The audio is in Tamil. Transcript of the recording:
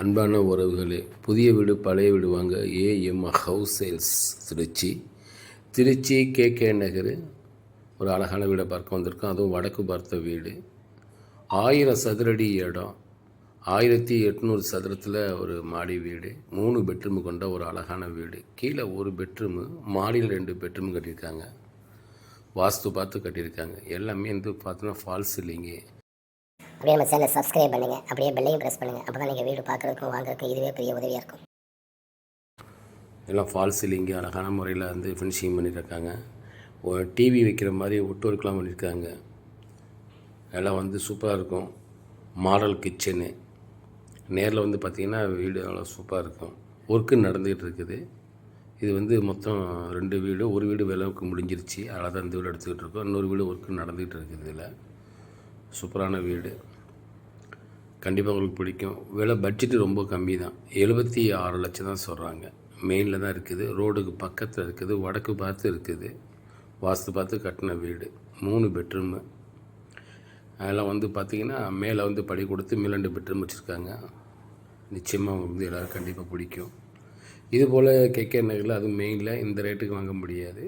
அன்பான உறவுகளே புதிய வீடு பழைய வீடு வாங்க AM house sales Trichy. Trichy KK Nagar. ஒரு அழகான வீடை பார்க்க வந்திருக்கோம். அதுவும் வடக்கு பார்த்த வீடு. ஆயிரம் சதுரடி இடம். ஆயிரத்தி எட்நூறு சதுரத்தில் ஒரு மாடி வீடு. மூணு பெட்ரூம் கொண்ட ஒரு அழகான வீடு. கீழே ஒரு பெட்ரூமு மாடியில் ரெண்டு பெட்ரூம் கட்டியிருக்காங்க. வாஸ்து பார்த்து கட்டியிருக்காங்க. எல்லாமே வந்து பார்த்தோன்னா ஃபால்ஸ் இல்லைங்க. அப்படியே நம்ம சேனலை சப்ஸ்கிரைப் பண்ணுங்கள் அப்படியே பெல்லையும் ப்ரெஸ் பண்ணுங்கள் அப்போ தான் நீங்கள் வீடு பார்க்குறதுக்கும் வாங்குறதுக்கும் இதுவே பெரிய உதவியாக இருக்கும். எல்லாம் ஃபால் சீலிங்கு அழகான முறையில் வந்து ஃபினிஷிங் பண்ணியிருக்காங்க டிவி வைக்கிற மாதிரி ஒட்டு பண்ணியிருக்காங்க எல்லாம் வந்து சூப்பராக இருக்கும். மாடல் கிச்சனு நேரில் வந்து பார்த்திங்கன்னா வீடு அவ்வளோ சூப்பராக இருக்கும். ஒர்க்கு நடந்துக்கிட்டு இருக்குது. இது வந்து மொத்தம் ரெண்டு வீடு. ஒரு வீடு விளவுக்கு முடிஞ்சிருச்சு. அழகாக தான் இந்த வீடு எடுத்துக்கிட்டு இருக்கோம். இன்னொரு வீடு ஒர்க்கு நடந்துகிட்டு இருக்குது இதில். சூப்பரான வீடு. கண்டிப்பாக உங்களுக்கு பிடிக்கும். விலை பட்ஜெட்டு ரொம்ப கம்மி தான் எழுபத்தி ஆறு லட்சம் தான் சொல்கிறாங்க மெயினில் தான் இருக்குது. ரோடுக்கு பக்கத்தில் இருக்குது. வடக்கு பார்த்து இருக்குது. வாஸ்து பார்த்து கட்டின வீடு. மூணு பெட்ரூமு அதெல்லாம் வந்து பார்த்திங்கன்னா மேலே வந்து படி கொடுத்து மிலண்டு ரெண்டு பெட்ரூம் வச்சுருக்காங்க. நிச்சயமாக உங்களுக்கு வந்து எல்லோரும் கண்டிப்பாக பிடிக்கும். இது போல் கேகே நகரில் அதுவும் மெயினில் இந்த ரேட்டுக்கு வாங்க முடியாது.